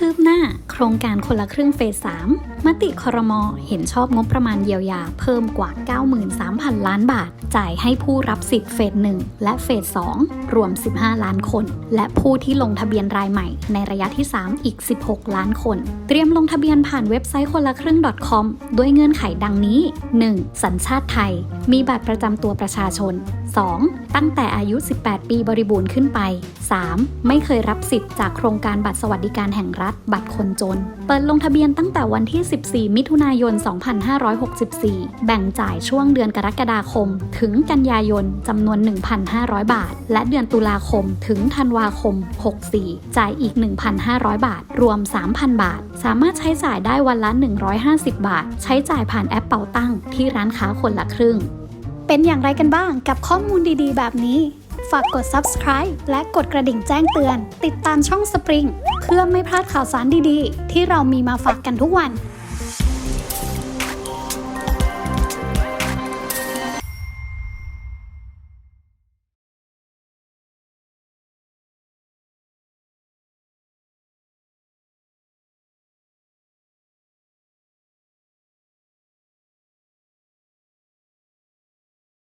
คืบหน้า โครงการคนละครึ่งเฟส 3 มติคอรมอเห็นชอบงบประมาณเยียวยาเพิ่มกว่า 93,000 ล้านบาท จ่ายให้ผู้รับสิทธิ์เฟส 1 และเฟส 2 รวม 15 ล้านคน และผู้ที่ลงทะเบียนรายใหม่ ในระยะที่ 3 อีก 16 ล้านคน เตรียมลงทะเบียนผ่านเว็บไซต์คนละครึ่ง .com ด้วยเงื่อนไขดังนี้ 1. สัญชาติไทย มีบัตรประจำตัวประชาชน 2. ตั้งแต่อายุ 18 ปีบริบูรณ์ขึ้นไป 3. ไม่เคยรับสิทธิ์จากโครงการบัตรสวัสดิการแห่งรัฐรัฐ บัตรคนจน เปิดลงทะเบียนตั้งแต่วันที่ 14 มิถุนายน 2564 แบ่งจ่ายช่วงเดือนกรกฎาคม ถึงกันยายนจำนวน 1,500 บาท และเดือนตุลาคมถึงธันวาคม 64 จ่ายอีก 1,500 บาท รวม 3,000 บาท สามารถใช้จ่ายได้วันละ 150 บาท ใช้จ่ายผ่านแอปเป่าตั้ง ที่ร้านค้าคนละครึ่ง เป็นอย่างไรกันบ้างกับข้อมูลดีๆ แบบนี้ ฝากกด subscribe และกดกระดิ่งแจ้งเตือน ติดตามช่อง Spring เพื่อไม่พลาดข่าวสารดีๆ ที่เรามีมาฝากกันทุกวัน